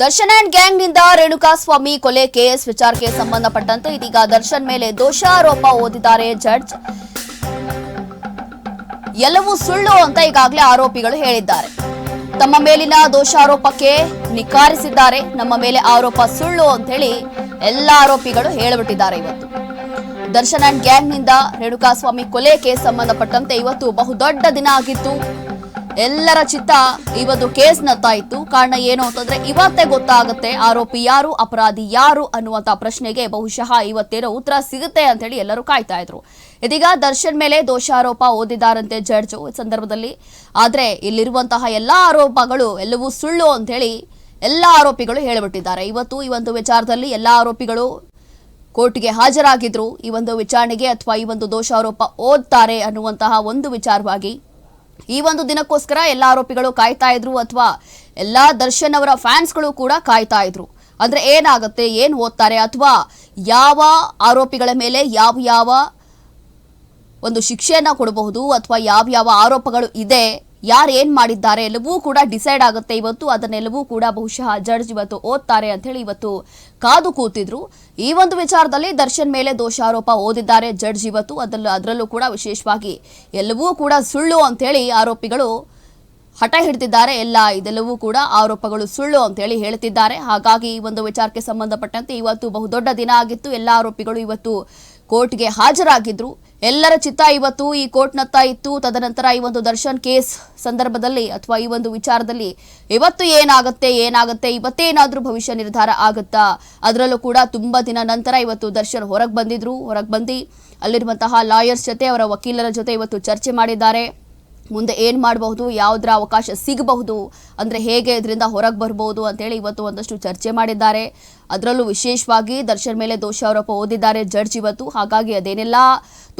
Darshan and ಗ್ಯಾಂಗ್ನಿಂದ Renukaswamy ಕೊಲೆ case ವಿಚಾರಕ್ಕೆ ಸಂಬಂಧಪಟ್ಟಂತೆ ಇದೀಗ ದರ್ಶನ್ ಮೇಲೆ ದೋಷಾರೋಪ ಓದಿದ್ದಾರೆ ಜಡ್ಜ್. ಎಲ್ಲವೂ ಸುಳ್ಳು ಅಂತ ಈಗಾಗಲೇ ಆರೋಪಿಗಳು ಹೇಳಿದ್ದಾರೆ. ತಮ್ಮ ಮೇಲಿನ ದೋಷಾರೋಪಕ್ಕೆ ನಿಕಾರಿಸಿದ್ದಾರೆ ನಮ್ಮ ಮೇಲೆ ಆರೋಪ ಸುಳ್ಳು ಅಂತ ಹೇಳಿ ಎಲ್ಲ ಆರೋಪಿಗಳು ಹೇಳಿಬಿಟ್ಟಿದ್ದಾರೆ ಇವತ್ತು. ದರ್ಶನ್ ಅಂಡ್ ಗ್ಯಾಂಗ್ನಿಂದ ರೇಣುಕಾಸ್ವಾಮಿ ಕೊಲೆ ಕೇಸ್ ಸಂಬಂಧಪಟ್ಟಂತೆ ಇವತ್ತು ಬಹುದೊಡ್ಡ ದಿನ ಆಗಿತ್ತು. ಎಲ್ಲರ ಚಿತ್ತ ಒಂದು ಕೇಸ್ನತ್ತ ಇತ್ತು ಕಾರಣ ಏನು ಅಂತಂದ್ರೆ ಇವತ್ತೇ ಗೊತ್ತಾಗುತ್ತೆ ಆರೋಪಿ ಯಾರು, ಅಪರಾಧಿ ಯಾರು ಅನ್ನುವಂತ ಪ್ರಶ್ನೆಗೆ ಬಹುಶಃ ಇವತ್ತೇನೋ ಉತ್ತರ ಸಿಗುತ್ತೆ ಅಂತ ಹೇಳಿ ಎಲ್ಲರೂ ಕಾಯ್ತಾ ಇದ್ರು. ಇದೀಗ ದರ್ಶನ್ ಮೇಲೆ ದೋಷಾರೋಪ ಓದಿದಾರಂತೆ ಜಡ್ಜ್ ಸಂದರ್ಭದಲ್ಲಿ. ಆದ್ರೆ ಇಲ್ಲಿರುವಂತಹ ಎಲ್ಲಾ ಆರೋಪಗಳು ಎಲ್ಲವೂ ಸುಳ್ಳು ಅಂತ ಹೇಳಿ ಎಲ್ಲಾ ಆರೋಪಿಗಳು ಹೇಳಿಬಿಟ್ಟಿದ್ದಾರೆ. ಇವತ್ತು ಈ ಒಂದು ವಿಚಾರದಲ್ಲಿ ಎಲ್ಲಾ ಆರೋಪಿಗಳು ಕೋರ್ಟ್ಗೆ ಹಾಜರಾಗಿದ್ರು. ಈ ಒಂದು ವಿಚಾರಣೆಗೆ ಅಥವಾ ಈ ಒಂದು ದೋಷಾರೋಪ ಓದ್ತಾರೆ ಅನ್ನುವಂತಹ ಒಂದು ವಿಚಾರವಾಗಿ ಈ ಒಂದು ದಿನಕ್ಕೋಸ್ಕರ ಎಲ್ಲ ಆರೋಪಿಗಳು ಕಾಯ್ತಾ ಇದ್ರು ಅಥವಾ ಎಲ್ಲ ದರ್ಶನ್ ಅವರ ಫ್ಯಾನ್ಸ್ಗಳು ಕೂಡ ಕಾಯ್ತಾ ಇದ್ರು. ಅಂದ್ರೆ ಏನಾಗುತ್ತೆ, ಏನ್ ಓದ್ತಾರೆ ಅಥವಾ ಯಾವ ಆರೋಪಿಗಳ ಮೇಲೆ ಯಾವ ಯಾವ ಒಂದು ಶಿಕ್ಷೆಯನ್ನ ಕೊಡಬಹುದು ಅಥವಾ ಯಾವ ಯಾವ ಆರೋಪಗಳು ಇದೆ ಯಾರು ಏನ್ ಮಾಡಿದ್ದಾರೆ ಎಲ್ಲವೂ ಕೂಡ ಡಿಸೈಡ್ ಆಗುತ್ತೆ. ಇವತ್ತು ಅದನ್ನೆಲ್ಲವೂ ಕೂಡ ಬಹುಶಃ ಜಡ್ಜ್ ಇವತ್ತು ಓದ್ತಾರೆ ಅಂತ ಹೇಳಿ ಇವತ್ತು ಕಾದು ಕೂತಿದ್ರು. ಈ ಒಂದು ವಿಚಾರದಲ್ಲಿ ದರ್ಶನ್ ಮೇಲೆ ದೋಷಾರೋಪ ಓದಿದ್ದಾರೆ. ಜಡ್ಜ್ ಇವತ್ತು ಅದರಲ್ಲೂ ಅದರಲ್ಲೂ ಕೂಡ ವಿಶೇಷವಾಗಿ ಎಲ್ಲವೂ ಕೂಡ ಸುಳ್ಳು ಅಂತ ಹೇಳಿ ಆರೋಪಿಗಳು ಹಠ ಹಿಡಿದಿದ್ದಾರೆ. ಎಲ್ಲ ಇದೆಲ್ಲವೂ ಕೂಡ ಆರೋಪಗಳು ಸುಳ್ಳು ಅಂತ ಹೇಳಿ ಹೇಳ್ತಿದ್ದಾರೆ. ಹಾಗಾಗಿ ಈ ಒಂದು ವಿಚಾರಕ್ಕೆ ಸಂಬಂಧಪಟ್ಟಂತೆ ಇವತ್ತು ಬಹುದೊಡ್ಡ ದಿನ ಆಗಿತ್ತು. ಎಲ್ಲ ಆರೋಪಿಗಳು ಇವತ್ತು ಕೋರ್ಟ್ಗೆ ಹಾಜರಾಗಿದ್ರು. ಎಲ್ಲರ ಚಿತ್ತ ಇವತ್ತು ಈ ಕೋರ್ಟ್ನತ್ತ ಇತ್ತು. ತದನಂತರ ಈ ಒಂದು ದರ್ಶನ್ ಕೇಸ್ ಸಂದರ್ಭದಲ್ಲಿ ಅಥವಾ ಈ ಒಂದು ವಿಚಾರದಲ್ಲಿ ಇವತ್ತು ಏನಾಗುತ್ತೆ ಏನಾಗುತ್ತೆ ಇವತ್ತೇನಾದರೂ ಭವಿಷ್ಯ ನಿರ್ಧಾರ ಆಗುತ್ತಾ? ಅದರಲ್ಲೂ ಕೂಡ ತುಂಬಾ ದಿನ ನಂತರ ಇವತ್ತು ದರ್ಶನ್ ಹೊರಗೆ ಬಂದಿದ್ರು. ಹೊರಗೆ ಬಂದು ಅಲ್ಲಿರುವಂತಹ ಲಾಯರ್ಸ್ ಜೊತೆ ಅವರ ವಕೀಲರ ಜೊತೆ ಇವತ್ತು ಚರ್ಚೆ ಮಾಡಿದ್ದಾರೆ. ಮುಂದೆ ಏನು ಮಾಡಬಹುದು, ಯಾವುದರ ಅವಕಾಶ ಸಿಗಬಹುದು, ಅಂದ್ರೆ ಹೇಗೆ ಇದರಿಂದ ಹೊರಗೆ ಬರ್ಬೋದು ಅಂತೇಳಿ ಇವತ್ತು ಒಂದಷ್ಟು ಚರ್ಚೆ ಮಾಡಿದ್ದಾರೆ. ಅದರಲ್ಲೂ ವಿಶೇಷವಾಗಿ ದರ್ಶನ್ ಮೇಲೆ ದೋಷಾರೋಪ ಓದಿದ್ದಾರೆ ಜಡ್ಜ್ ಇವತ್ತು. ಹಾಗಾಗಿ ಅದೇನೆಲ್ಲ,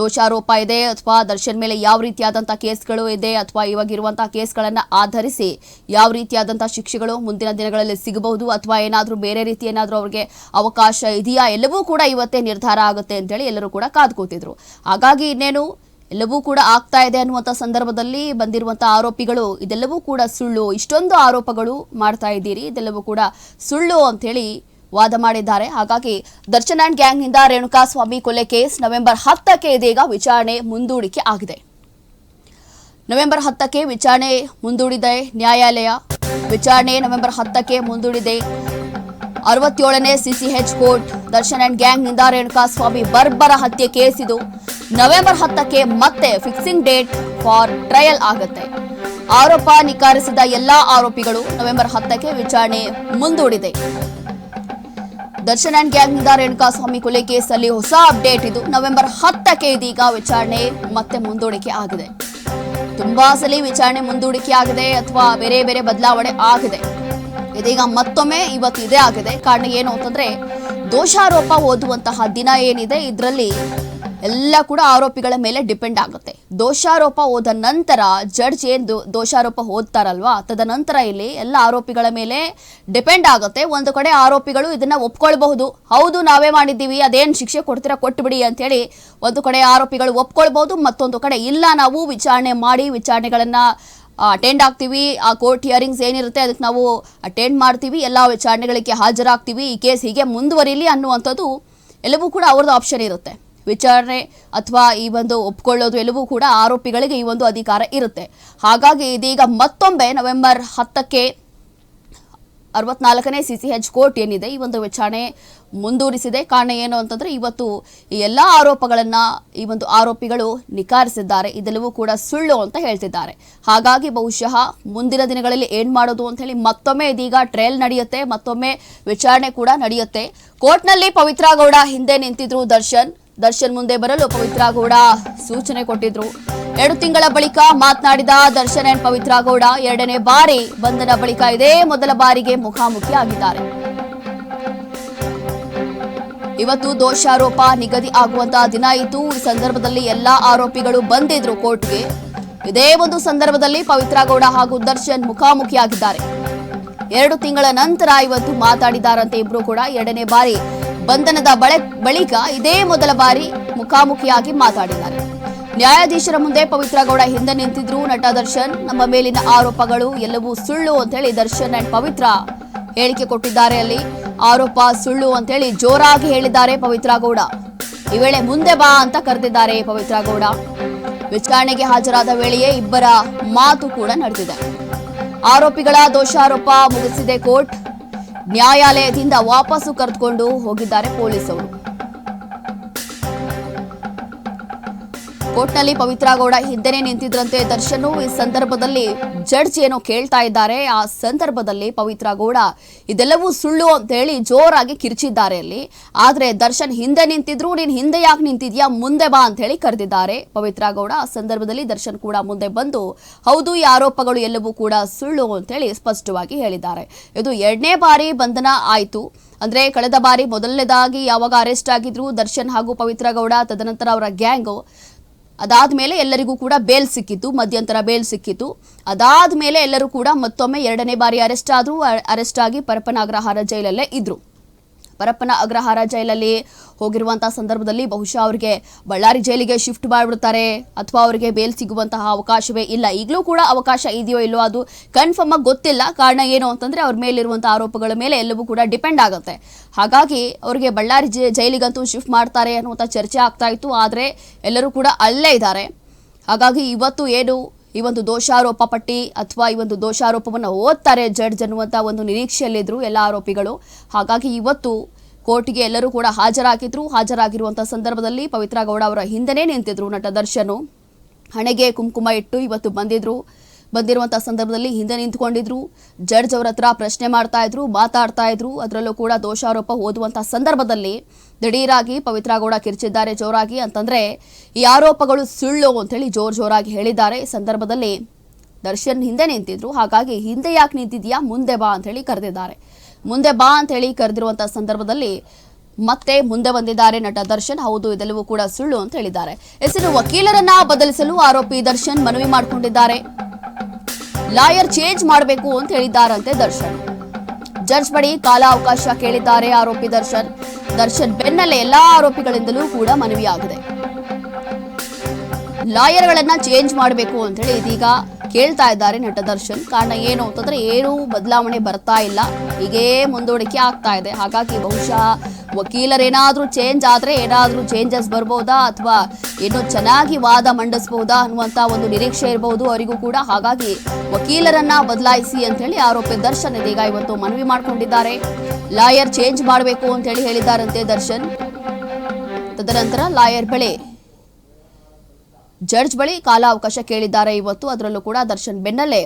ದೋಷಾರೋಪ ಇದೆ ಅಥವಾ ದರ್ಶನ್ ಮೇಲೆ ಯಾವ ರೀತಿಯಾದಂಥ ಕೇಸ್ಗಳು ಇದೆ ಅಥವಾ ಇವಾಗಿರುವಂಥ ಕೇಸ್ಗಳನ್ನು ಆಧರಿಸಿ ಯಾವ ರೀತಿಯಾದಂಥ ಶಿಕ್ಷೆಗಳು ಮುಂದಿನ ದಿನಗಳಲ್ಲಿ ಸಿಗಬಹುದು ಅಥವಾ ಏನಾದರೂ ಬೇರೆ ರೀತಿ ಏನಾದರೂ ಅವ್ರಿಗೆ ಅವಕಾಶ ಇದೆಯಾ, ಎಲ್ಲವೂ ಕೂಡ ಇವತ್ತೇ ನಿರ್ಧಾರ ಆಗುತ್ತೆ ಅಂತೇಳಿ ಎಲ್ಲರೂ ಕೂಡ ಕಾದ್ಕೋತಿದ್ರು ಹಾಗಾಗಿ ಇನ್ನೇನು ಎಲ್ಲವೂ ಕೂಡ ಆಗ್ತಾ ಇದೆ ಅನ್ನುವಂಥ ಸಂದರ್ಭದಲ್ಲಿ ಬಂದಿರುವಂಥ ಆರೋಪಿಗಳು, ಇದೆಲ್ಲವೂ ಕೂಡ ಸುಳ್ಳು. ಇಷ್ಟೊಂದು ಆರೋಪಗಳು ಮಾಡ್ತಾ ಇದ್ದೀರಿ, ಇದೆಲ್ಲವೂ ಕೂಡ ಸುಳ್ಳು ಅಂತೇಳಿ ವಾದ ಮಾಡಿದ್ದಾರೆ. ಹಾಗಾಗಿ ದರ್ಶನ್ ಆ್ಯಂಡ್ ಗ್ಯಾಂಗ್ನಿಂದ ರೇಣುಕಾ ಸ್ವಾಮಿ ಕೊಲೆ ಕೇಸ್ ನವೆಂಬರ್ ಹತ್ತಕ್ಕೆ ಇದೀಗ ವಿಚಾರಣೆ ಮುಂದೂಡಿಕೆ ಆಗಿದೆ. ನವೆಂಬರ್ ಹತ್ತಕ್ಕೆ ವಿಚಾರಣೆ ಮುಂದೂಡಿದೆ ನ್ಯಾಯಾಲಯ. ವಿಚಾರಣೆ ನವೆಂಬರ್ ಹತ್ತಕ್ಕೆ ಮುಂದೂಡಿದೆ. ಅರವತ್ತೇಳನೇ ಸಿಸಿಎಚ್ ಕೋರ್ಟ್, ದರ್ಶನ್ ಆ್ಯಂಡ್ ಗ್ಯಾಂಗ್ನಿಂದ ರೇಣುಕಾ ಸ್ವಾಮಿ ಬರ್ಬರ ಹತ್ಯೆ ಕೇಸ್ ಇದು. ನವೆಂಬರ್ ಹತ್ತಕ್ಕೆ ಮತ್ತೆ ಫಿಕ್ಸಿಂಗ್ ಡೇಟ್ ಫಾರ್ ಟ್ರಯಲ್ ಆಗುತ್ತೆ. ಆರೋಪ ನಿಕಾರಿಸಿದ ಎಲ್ಲಾ ಆರೋಪಿಗಳು ನವೆಂಬರ್ ಹತ್ತಕ್ಕೆ ವಿಚಾರಣೆ ಮುಂದೂಡಿದೆ. ದರ್ಶನ್ ಅಂಡ್ ಗ್ಯಾಂಗ್ನಿಂದ ರೇಣುಕಾಸ್ವಾಮಿ ಕೊಲೆ ಕೇಸಲ್ಲಿ ಹೊಸ ಅಪ್ಡೇಟ್ ಇದು. ನವೆಂಬರ್ ಹತ್ತಕ್ಕೆ ಇದೀಗ ವಿಚಾರಣೆ ಮತ್ತೆ ಮುಂದೂಡಿಕೆ ಆಗಿದೆ. ತುಂಬಾ ಸಲ ವಿಚಾರಣೆ ಮುಂದೂಡಿಕೆ ಆಗಿದೆ ಅಥವಾ ಬೇರೆ ಬೇರೆ ಬದಲಾವಣೆ ಆಗಿದೆ. ಇದೀಗ ಮತ್ತೊಮ್ಮೆ ಇವತ್ತು ಇದೇ ಆಗಿದೆ. ಕಾರಣ ಏನು ಅಂತಂದ್ರೆ, ದೋಷಾರೋಪ ಓದುವಂತಹ ದಿನ ಏನಿದೆ, ಇದರಲ್ಲಿ ಎಲ್ಲ ಕೂಡ ಆರೋಪಿಗಳ ಮೇಲೆ ಡಿಪೆಂಡ್ ಆಗುತ್ತೆ. ದೋಷಾರೋಪ ಹೋದ ನಂತರ, ಜಡ್ಜ್ ಏನ್ ದೋಷಾರೋಪ ಓದ್ತಾರಲ್ವಾ ತದನಂತರ ಇಲ್ಲಿ ಎಲ್ಲ ಆರೋಪಿಗಳ ಮೇಲೆ ಡಿಪೆಂಡ್ ಆಗುತ್ತೆ. ಒಂದು ಕಡೆ ಆರೋಪಿಗಳು ಇದನ್ನ ಒಪ್ಕೊಳ್ಬಹುದು. ಹೌದು, ನಾವೇ ಮಾಡಿದ್ದೀವಿ, ಅದೇನ್ ಶಿಕ್ಷೆ ಕೊಡ್ತೀರಾ ಅಂತ ಹೇಳಿ ಒಂದು ಕಡೆ ಆರೋಪಿಗಳು ಒಪ್ಕೊಳ್ಬಹುದು, ಮತ್ತೊಂದು ಕಡೆ ಇಲ್ಲ, ನಾವು ವಿಚಾರಣೆ ಮಾಡಿ ವಿಚಾರಣೆಗಳನ್ನ ಅಟೆಂಡ್ ಆಗ್ತೀವಿ. ಆ ಕೋರ್ಟ್ ಹಿಯರಿಂಗ್ಸ್ ಏನಿರುತ್ತೆ ಅದಕ್ಕೆ ನಾವು ಅಟೆಂಡ್ ಮಾಡ್ತೀವಿ. ಎಲ್ಲ ವಿಚಾರಣೆಗಳಿಗೆ ಹಾಜರಾಗ್ತೀವಿ. ಈ ಕೇಸ್ ಹೀಗೆ ಮುಂದುವರಿಲಿ ಅನ್ನುವಂಥದ್ದು ಎಲ್ಲವೂ ಕೂಡ ಅವ್ರದ್ದು ಆಪ್ಷನ್ ಇರುತ್ತೆ. ವಿಚಾರಣೆ ಅಥವಾ ಈ ಒಂದು ಒಪ್ಕೊಳ್ಳೋದು ಎಲ್ಲವೂ ಕೂಡ ಆರೋಪಿಗಳಿಗೆ ಈ ಒಂದು ಅಧಿಕಾರ ಇರುತ್ತೆ. ಹಾಗಾಗಿ ಇದೀಗ ಮತ್ತೊಮ್ಮೆ ನವೆಂಬರ್ ಹತ್ತಕ್ಕೆ ಅರವತ್ನಾಲ್ಕನೇ ಸಿ ಸಿ ಎಚ್ ಕೋರ್ಟ್ ಏನಿದೆ, ಈ ಒಂದು ವಿಚಾರಣೆ ಮುಂದುವರಿಸಿದೆ. ಕಾರಣ ಏನು ಅಂತಂದ್ರೆ, ಇವತ್ತು ಈ ಎಲ್ಲ ಆರೋಪಗಳನ್ನ ಈ ಒಂದು ಆರೋಪಿಗಳು ನಿಕಾರಿಸಿದ್ದಾರೆ ಇದೆಲ್ಲವೂ ಕೂಡ ಸುಳ್ಳು ಅಂತ ಹೇಳ್ತಿದ್ದಾರೆ. ಹಾಗಾಗಿ ಬಹುಶಃ ಮುಂದಿನ ದಿನಗಳಲ್ಲಿ ಏನ್ ಮಾಡೋದು ಅಂತ ಹೇಳಿ ಮತ್ತೊಮ್ಮೆ ಇದೀಗ ಟ್ರಯಲ್ ನಡೆಯುತ್ತೆ. ಮತ್ತೊಮ್ಮೆ ವಿಚಾರಣೆ ಕೂಡ ನಡೆಯುತ್ತೆ. ಕೋರ್ಟ್ನಲ್ಲಿ ಪವಿತ್ರ ಗೌಡ ಹಿಂದೆ ನಿಂತಿದ್ರು ದರ್ಶನ್. ದರ್ಶನ್ ಮುಂದೆ ಬರಲು ಪವಿತ್ರ ಗೌಡ ಸೂಚನೆ ಕೊಟ್ಟಿದ್ರು. ಎರಡು ತಿಂಗಳ ಬಳಿಕ ಮಾತನಾಡಿದ ದರ್ಶನ್ ಅಂಡ್ ಪವಿತ್ರ ಗೌಡ ಎರಡನೇ ಬಾರಿ ಬಂಧನ ಬಳಿಕ ಇದೇ ಮೊದಲ ಬಾರಿಗೆ ಮುಖಾಮುಖಿ ಆಗಿದ್ದಾರೆ. ಇವತ್ತು ದೋಷಾರೋಪ ನಿಗದಿ ಆಗುವಂತಹ ದಿನ ಇತ್ತು ಈ ಸಂದರ್ಭದಲ್ಲಿ ಎಲ್ಲಾ ಆರೋಪಿಗಳು ಬಂದಿದ್ರು ಕೋರ್ಟ್ಗೆ. ಇದೇ ಒಂದು ಸಂದರ್ಭದಲ್ಲಿ ಪವಿತ್ರ ಗೌಡ ಹಾಗೂ ದರ್ಶನ್ ಮುಖಾಮುಖಿಯಾಗಿದ್ದಾರೆ. ಎರಡು ತಿಂಗಳ ನಂತರ ಇವತ್ತು ಮಾತಾಡಿದಾರಂತೆ ಇಬ್ರು ಕೂಡ ಎರಡನೇ ಬಾರಿ ಬಂಧನದ ಬಳೆ ಬಳಿಕ ಇದೇ ಮೊದಲ ಬಾರಿ ಮುಖಾಮುಖಿಯಾಗಿ ಮಾತಾಡಿದ್ದಾರೆ. ನ್ಯಾಯಾಧೀಶರ ಮುಂದೆ ಪವಿತ್ರ ಗೌಡ ಹಿಂದೆ ನಿಂತಿದ್ರು ನಟ ದರ್ಶನ್. ನಮ್ಮ ಮೇಲಿನ ಆರೋಪಗಳು ಎಲ್ಲವೂ ಸುಳ್ಳು ಅಂತ ಹೇಳಿ ದರ್ಶನ್ ಅಂಡ್ ಪವಿತ್ರ ಹೇಳಿಕೆ ಕೊಟ್ಟಿದ್ದಾರೆ ಅಲ್ಲಿ. ಆರೋಪ ಸುಳ್ಳು ಅಂತ ಹೇಳಿ ಜೋರಾಗಿ ಹೇಳಿದ್ದಾರೆ ಪವಿತ್ರ ಗೌಡ ಈ ವೇಳೆ ಮುಂದೆ ಬಾ ಅಂತ ಕರೆದಿದ್ದಾರೆ ಪವಿತ್ರ ಗೌಡ ವಿಚಾರಣೆಗೆ ಹಾಜರಾದ ವೇಳೆಯೇ ಇಬ್ಬರ ಮಾತು ಕೂಡ ನಡೆದಿದೆ. ಆರೋಪಿಗಳ ದೋಷಾರೋಪ ಮುಗಿಸಿದೆ ಕೋರ್ಟ್. ನ್ಯಾಯಾಲಯದಿಂದ ವಾಪಸ್ಸು ಕರೆದುಕೊಂಡು ಹೋಗಿದ್ದಾರೆ ಪೊಲೀಸರು. ಕೋರ್ಟ್ನಲ್ಲಿ ಪವಿತ್ರ ಗೌಡ ಹಿಂದೆನೆ ನಿಂತಿದ್ರಂತೆ. ದರ್ಶನ್ ಈ ಸಂದರ್ಭದಲ್ಲಿ ಜಡ್ಜ್ ಏನೋ ಕೇಳ್ತಾ ಇದ್ದಾರೆ. ಆ ಸಂದರ್ಭದಲ್ಲಿ ಪವಿತ್ರ ಗೌಡ ಇದೆಲ್ಲವೂ ಸುಳ್ಳು ಅಂತ ಹೇಳಿ ಜೋರಾಗಿ ಕಿರ್ಚಿದ್ದಾರೆ ಅಲ್ಲಿ. ಆದ್ರೆ ದರ್ಶನ್ ಹಿಂದೆ ನಿಂತಿದ್ರು, ನೀನ್ ಹಿಂದೆ ಯಾಕೆ ನಿಂತಿದ್ಯಾ? ಮುಂದೆ ಬಾ ಅಂತ ಹೇಳಿ ಕರೆದಿದ್ದಾರೆ. ಪವಿತ್ರ ಗೌಡ ಆ ಸಂದರ್ಭದಲ್ಲಿ ದರ್ಶನ್ ಕೂಡ ಮುಂದೆ ಬಂದು, ಹೌದು, ಈ ಆರೋಪಗಳು ಎಲ್ಲವೂ ಕೂಡ ಸುಳ್ಳು ಅಂತ ಹೇಳಿ ಸ್ಪಷ್ಟವಾಗಿ ಹೇಳಿದ್ದಾರೆ. ಇದು ಎರಡನೇ ಬಾರಿ ಬಂಧನ ಆಯ್ತು. ಅಂದ್ರೆ ಕಳೆದ ಬಾರಿ ಮೊದಲನೇದಾಗಿ ಯಾವಾಗ ಅರೆಸ್ಟ್ ಆಗಿದ್ರು ದರ್ಶನ್ ಹಾಗೂ ಪವಿತ್ರ ಗೌಡ ತದನಂತರ ಅವರ ಗ್ಯಾಂಗ್. ಅದಾದ್ಮೇಲೆ ಎಲ್ಲರಿಗೂ ಕೂಡ ಬೇಲ್ ಸಿಕ್ಕಿತ್ತು, ಮಧ್ಯಂತರ ಬೇಲ್ ಸಿಕ್ಕಿತ್ತು. ಅದಾದ್ಮೇಲೆ ಎಲ್ಲರೂ ಕೂಡ ಮತ್ತೊಮ್ಮೆ ಎರಡನೇ ಬಾರಿ ಅರೆಸ್ಟ್ ಆದರೂ ಅರೆಸ್ಟ್ ಆಗಿ ಪರಪನಾಗ್ರಹಾರ ಜೈಲಲ್ಲೇ ಇದ್ರು. ಪರಪ್ಪನ ಅಗ್ರಹಾರ ಜೈಲಲ್ಲಿ ಹೋಗಿರುವಂತಹ ಸಂದರ್ಭದಲ್ಲಿ ಬಹುಶಃ ಅವರಿಗೆ ಬಳ್ಳಾರಿ ಜೈಲಿಗೆ ಶಿಫ್ಟ್ ಮಾಡಿಬಿಡ್ತಾರೆ ಅಥವಾ ಅವರಿಗೆ ಬೇಲ್ ಸಿಗುವಂತಹ ಅವಕಾಶವೇ ಇಲ್ಲ. ಈಗಲೂ ಕೂಡ ಅವಕಾಶ ಇದೆಯೋ ಇಲ್ಲೋ ಅದು ಕನ್ಫರ್ಮ್ ಆಗಿ ಗೊತ್ತಿಲ್ಲ. ಕಾರಣ ಏನು ಅಂತಂದ್ರೆ ಅವ್ರ ಮೇಲಿರುವಂತಹ ಆರೋಪಗಳ ಮೇಲೆ ಎಲ್ಲವೂ ಕೂಡ ಡಿಪೆಂಡ್ ಆಗುತ್ತೆ. ಹಾಗಾಗಿ ಅವರಿಗೆ ಬಳ್ಳಾರಿ ಜೈಲಿಗಂತೂ ಶಿಫ್ಟ್ ಮಾಡ್ತಾರೆ ಅನ್ನುವಂಥ ಚರ್ಚೆ ಆಗ್ತಾ ಇತ್ತು. ಆದರೆ ಎಲ್ಲರೂ ಕೂಡ ಅಲ್ಲೇ ಇದ್ದಾರೆ. ಹಾಗಾಗಿ ಇವತ್ತು ಏನು ಈ ಒಂದು ದೋಷಾರೋಪ ಪಟ್ಟಿ ಅಥವಾ ಈ ಒಂದು ದೋಷಾರೋಪವನ್ನು ಓದ್ತಾರೆ ಜಡ್ಜ್ ಅನ್ನುವಂಥ ಒಂದು ನಿರೀಕ್ಷೆಯಲ್ಲಿದ್ದರು ಎಲ್ಲ ಆರೋಪಿಗಳು. ಹಾಗಾಗಿ ಇವತ್ತು ಕೋರ್ಟ್ಗೆ ಎಲ್ಲರೂ ಕೂಡ ಹಾಜರಾಗಿದ್ರು. ಹಾಜರಾಗಿರುವಂಥ ಸಂದರ್ಭದಲ್ಲಿ ಪವಿತ್ರ ಗೌಡ ಅವರ ಹಿಂದೆನೇ ನಿಂತಿದ್ರು ನಟ ದರ್ಶನು. ಹಣೆಗೆ ಕುಂಕುಮ ಇಟ್ಟು ಇವತ್ತು ಬಂದಿದ್ರು. ಬಂದಿರುವಂಥ ಸಂದರ್ಭದಲ್ಲಿ ಹಿಂದೆ ನಿಂತ್ಕೊಂಡಿದ್ರು. ಜಡ್ಜ್ ಅವ್ರ ಹತ್ರ ಪ್ರಶ್ನೆ ಮಾಡ್ತಾ ಇದ್ರು, ಮಾತಾಡ್ತಾ ಇದ್ರು. ಅದರಲ್ಲೂ ಕೂಡ ದೋಷಾರೋಪ ಓದುವಂಥ ಸಂದರ್ಭದಲ್ಲಿ ದಿಢೀರಾಗಿ ಪವಿತ್ರ ಗೌಡ ಕಿರ್ಚಿದ್ದಾರೆ ಜೋರಾಗಿ. ಅಂತಂದ್ರೆ, ಈ ಆರೋಪಗಳು ಸುಳ್ಳು ಅಂತೇಳಿ ಜೋರ್ ಜೋರಾಗಿ ಹೇಳಿದ್ದಾರೆ. ಈ ಸಂದರ್ಭದಲ್ಲಿ ದರ್ಶನ್ ಹಿಂದೆ ನಿಂತಿದ್ರು. ಹಾಗಾಗಿ ಹಿಂದೆ ಯಾಕೆ ನಿಂತಿದ್ಯಾ? ಮುಂದೆ ಬಾ ಅಂತ ಹೇಳಿ ಕರೆದಿದ್ದಾರೆ. ಮುಂದೆ ಬಾ ಅಂತ ಹೇಳಿ ಕರೆದಿರುವಂತಹ ಸಂದರ್ಭದಲ್ಲಿ ಮತ್ತೆ ಮುಂದೆ ಬಂದಿದ್ದಾರೆ ನಟ ದರ್ಶನ್. ಹೌದು, ಇದೆಲ್ಲವೂ ಕೂಡ ಸುಳ್ಳು ಅಂತ ಹೇಳಿದ್ದಾರೆ. ಹೆಸರು ವಕೀಲರನ್ನ ಬದಲಿಸಲು ಆರೋಪಿ ದರ್ಶನ್ ಮನವಿ ಮಾಡಿಕೊಂಡಿದ್ದಾರೆ. ಲಾಯರ್ ಚೇಂಜ್ ಮಾಡಬೇಕು ಅಂತ ಹೇಳಿದ್ದಾರಂತೆ ದರ್ಶನ್. ಜಡ್ಜ್ ಬಳಿ ಕಾಲ ಅವಕಾಶ ಕೇಳಿದ್ದಾರೆ ಆರೋಪಿ ದರ್ಶನ್. ದರ್ಶನ್ ಬೆನ್ನಲ್ಲೇ ಎಲ್ಲಾ ಆರೋಪಿಗಳಿಂದಲೂ ಕೂಡ ಮನವಿಯಾಗಿದೆ. ಲಾಯರ್ಗಳನ್ನ ಚೇಂಜ್ ಮಾಡಬೇಕು ಅಂತ ಹೇಳಿ ಇದೀಗ ಕೇಳ್ತಾ ಇದ್ದಾರೆ ನಟ ದರ್ಶನ್. ಕಾರಣ ಏನು ಅಂತಂದ್ರೆ ಏನೂ ಬದಲಾವಣೆ ಬರ್ತಾ ಇಲ್ಲ. ಹೀಗೇ ಮುಂದೂಡಿಕೆ ಆಗ್ತಾ ಇದೆ. ಹಾಗಾಗಿ ಬಹುಶಃ ವಕೀಲರೇನಾದರೂ ಚೇಂಜ್ ಆದ್ರೆ ಏನಾದರೂ ಚೇಂಜಸ್ ಬರ್ಬೋದಾ ಅಥವಾ ಇನ್ನೂ ಚೆನ್ನಾಗಿ ವಾದ ಮಂಡಿಸಬಹುದಾ ಅನ್ನುವಂತ ಒಂದು ನಿರೀಕ್ಷೆ ಇರಬಹುದು ಅವರಿಗೂ ಕೂಡ. ಹಾಗಾಗಿ ವಕೀಲರನ್ನ ಬದಲಾಯಿಸಿ ಅಂತ ಹೇಳಿ ಆರೋಪಿ ದರ್ಶನ್ ಇದೀಗ ಇವತ್ತು ಮನವಿ ಮಾಡಿಕೊಂಡಿದ್ದಾರೆ. ಲಾಯರ್ ಚೇಂಜ್ ಮಾಡಬೇಕು ಅಂತ ಹೇಳಿ ಹೇಳಿದ್ದಾರಂತೆ ದರ್ಶನ್. ತದನಂತರ ಲಾಯರ್ ಬಳಿ. ಜಡ್ಜ್ ಬಳಿ ಕಾಲಾವಕಾಶ ಕೇಳಿದ್ದಾರೆ. ಇವತ್ತು ಅದರಲ್ಲೂ ಕೂಡ ದರ್ಶನ್ ಬೆನ್ನಲ್ಲೇ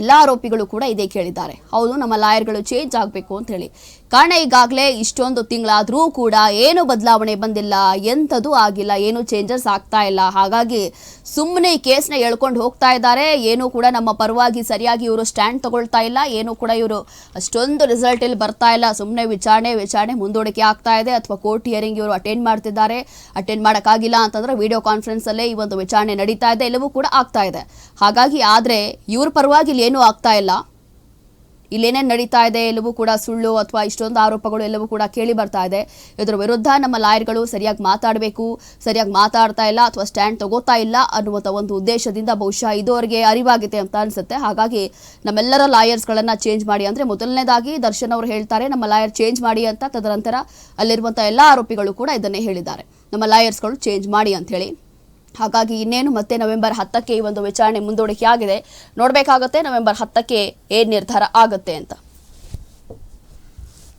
ಎಲ್ಲ ಆರೋಪಿಗಳು ಕೂಡ ಇದೇ ಕೇಳಿದ್ದಾರೆ. ಹೌದು, ನಮ್ಮ ಲಾಯರ್ಗಳು ಚೇಂಜ್ ಆಗಬೇಕು ಅಂತ ಹೇಳಿ. ಕಾರಣ ಈಗಾಗಲೇ ಇಷ್ಟೊಂದು ತಿಂಗಳಾದರೂ ಕೂಡ ಏನು ಬದಲಾವಣೆ ಬಂದಿಲ್ಲ, ಎಂಥದ್ದು ಆಗಿಲ್ಲ, ಏನು ಚೇಂಜಸ್ ಆಗ್ತಾ ಇಲ್ಲ. ಹಾಗಾಗಿ ಸುಮ್ಮನೆ ಈ ಕೇಸ್ನ ಎಳ್ಕೊಂಡು ಹೋಗ್ತಾ ಇದ್ದಾರೆ. ಏನೂ ಕೂಡ ನಮ್ಮ ಪರವಾಗಿ ಸರಿಯಾಗಿ ಇವರು ಸ್ಟ್ಯಾಂಡ್ ತಗೊಳ್ತಾ ಇಲ್ಲ. ಏನು ಕೂಡ ಇವರು ಅಷ್ಟೊಂದು ರಿಸಲ್ಟ್ ಇಲ್ಲಿ ಬರ್ತಾ ಇಲ್ಲ. ಸುಮ್ಮನೆ ವಿಚಾರಣೆ ವಿಚಾರಣೆ ಮುಂದೂಡಿಕೆ ಆಗ್ತಾ ಇದೆ. ಅಥವಾ ಕೋರ್ಟ್ ಹಿಯರಿಂಗ್ ಇವರು ಅಟೆಂಡ್ ಮಾಡ್ತಿದ್ದಾರೆ. ಅಟೆಂಡ್ ಮಾಡೋಕ್ಕಾಗಿಲ್ಲ ಅಂತಂದ್ರೆ ವಿಡಿಯೋ ಕಾನ್ಫರೆನ್ಸ್ ಅಲ್ಲೇ ಈ ಒಂದು ವಿಚಾರಣೆ ನಡೀತಾ ಇದೆ. ಎಲ್ಲವೂ ಕೂಡ ಆಗ್ತಾ ಇದೆ. ಹಾಗಾಗಿ ಆದರೆ ಇವ್ರ ಪರವಾಗಿ ಇಲ್ಲಿ ಏನೂ ಆಗ್ತಾ ಇಲ್ಲ. ಇಲ್ಲೇನೇನು ನಡೀತಾ ಇದೆ, ಎಲ್ಲವೂ ಕೂಡ ಸುಳ್ಳು ಅಥವಾ ಇಷ್ಟೊಂದು ಆರೋಪಗಳು, ಎಲ್ಲವೂ ಕೂಡ ಕೇಳಿ ಬರ್ತಾ ಇದೆ. ಇದರ ವಿರುದ್ಧ ನಮ್ಮ ಲಾಯರ್ಗಳು ಸರಿಯಾಗಿ ಮಾತಾಡಬೇಕು, ಸರಿಯಾಗಿ ಮಾತಾಡ್ತಾ ಇಲ್ಲ ಅಥವಾ ಸ್ಟ್ಯಾಂಡ್ ತಗೋತಾ ಇಲ್ಲ ಅನ್ನುವಂಥ ಒಂದು ಉದ್ದೇಶದಿಂದ ಬಹುಶಃ ಇದುವರೆಗೆ ಅರಿವಾಗಿದೆ ಅಂತ ಅನಿಸುತ್ತೆ. ಹಾಗಾಗಿ ನಮ್ಮೆಲ್ಲರ ಲಾಯರ್ಸ್ಗಳನ್ನು ಚೇಂಜ್ ಮಾಡಿ, ಅಂದರೆ ಮೊದಲನೇದಾಗಿ ದರ್ಶನ್ ಅವರು ಹೇಳ್ತಾರೆ, ನಮ್ಮ ಲಾಯರ್ ಚೇಂಜ್ ಮಾಡಿ ಅಂತ ತದನಂತರ ಅಲ್ಲಿರುವಂಥ ಎಲ್ಲ ಆರೋಪಿಗಳು ಕೂಡ ಇದನ್ನೇ ಹೇಳಿದ್ದಾರೆ. ನಮ್ಮ ಲಾಯರ್ಸ್ಗಳು ಚೇಂಜ್ ಮಾಡಿ ಅಂತ ಹೇಳಿ. ಹಾಗಾಗಿ ಇನ್ನೇನು ಮತ್ತೆ ನವೆಂಬರ್ ಹತ್ತಕ್ಕೆ ಈ ಒಂದು ವಿಚಾರಣೆ ಮುಂದೂಡಿಕೆ ಆಗಿದೆ ನೋಡಬೇಕಾಗತ್ತೆ ನವೆಂಬರ್ ಹತ್ತಕ್ಕೆ ಏನು ನಿರ್ಧಾರ ಆಗುತ್ತೆ ಅಂತ.